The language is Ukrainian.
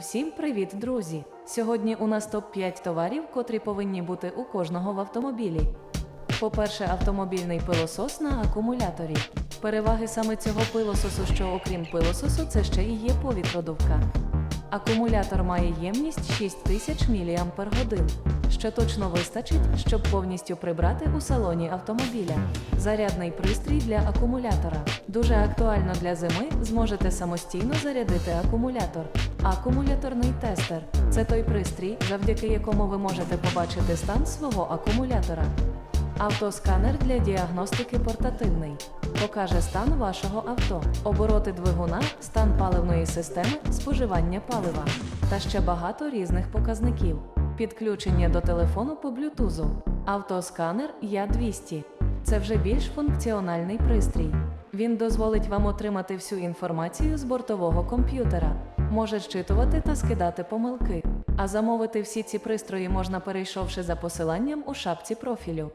Всім привіт, друзі! Сьогодні у нас топ-5 товарів, котрі повинні бути у кожного в автомобілі. По-перше, автомобільний пилосос на акумуляторі. Переваги саме цього пилососу, що окрім пилососу, це ще і є повітродувка. Акумулятор має ємність 6000 мАч, що точно вистачить, щоб повністю прибрати у салоні автомобіля. Зарядний пристрій для акумулятора. Дуже актуально для зими, зможете самостійно зарядити акумулятор. Акумуляторний тестер це той пристрій, завдяки якому ви можете побачити стан свого акумулятора. Автосканер для діагностики портативний. Покаже стан вашого авто, обороти двигуна, стан паливної системи, споживання палива та ще багато різних показників. Підключення до телефону по блютузу. Автосканер Я200. Це вже більш функціональний пристрій. Він дозволить вам отримати всю інформацію з бортового комп'ютера, може зчитувати та скидати помилки. А замовити всі ці пристрої можна перейшовши за посиланням у шапці профілю.